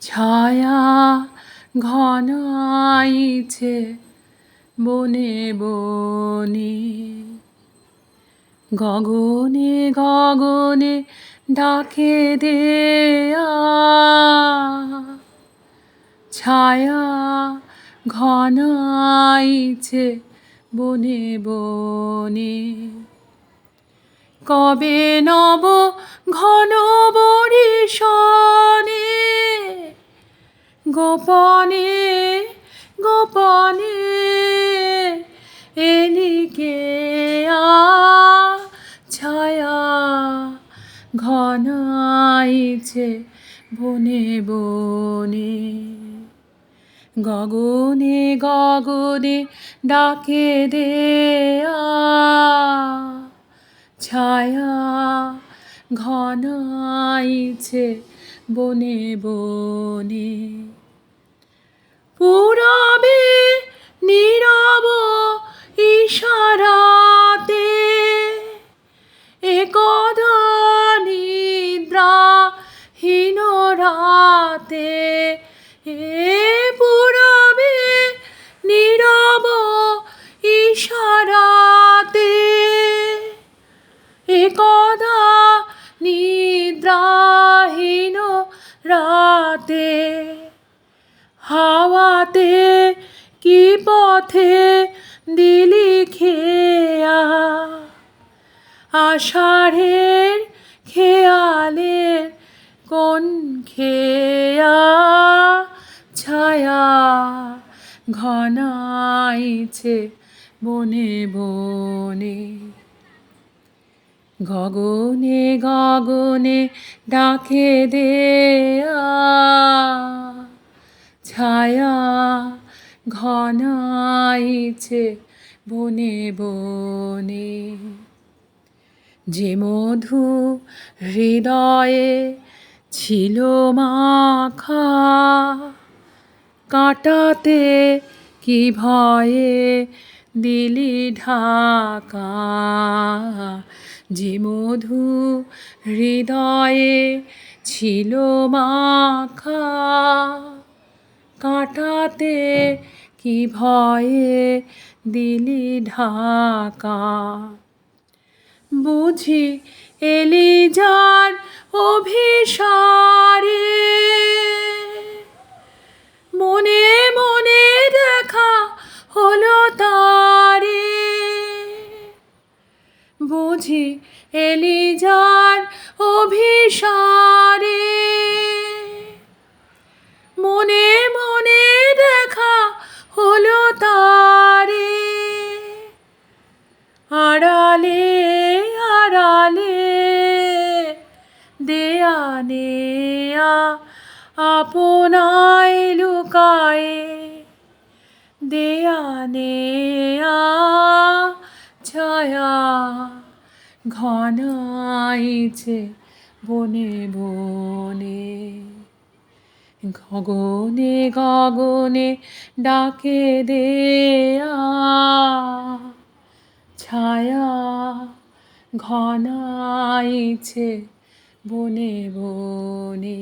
ছায়া ঘনাইছে বনে বনে। গগনে গগনে ডাকে দেয়া। ছায়া ঘনাইছে বনে বনে। কবে নব ঘন বরিশনে গোপনে গোপনে এলিকে ছায়া ঘনাইছে বনে বনে। গগনে গগনে ডাকে দেয়া ছায়া ঘনাইছে বনে বনে। পুরবে নীরব ইশারাতে। একদা নিদ্রাহীন রাতে এ পুরবে নীরব ইশারাতে। একদা নিদ্রাহীন রাতে হাওয়াতে কি পথে দিলি খেয়া? আষাঢ়ের খেয়ালের কোন খেয়া? ছায়া ঘনাইছে বনে বনে। গগনে গগনে ডাকে দেয়া। ছায়া ঘনাইছে বনে বনে। যে মধু হৃদয়ে ছিল মাখা, কাটাতে কি ভয়ে দিলি ঢাকা? যে মধু হৃদয়ে ছিল মাখা কাটাতে কি ভয়ে দিলি ঢাকা? বুঝি এলি যার অভিসারে। মনে মনে দেখা হলো তারে। বুঝি এলি যার অভিসারে। আড়ালে আড়ালে দেয়া নেয়া আপনায় লুকায়ে। দেয়া নেয়া ছায়া ঘনাইছে বনে বনে। গগনে গগনে ডাকে দেয়া। ছায়া ঘনাইছে বনে বনে।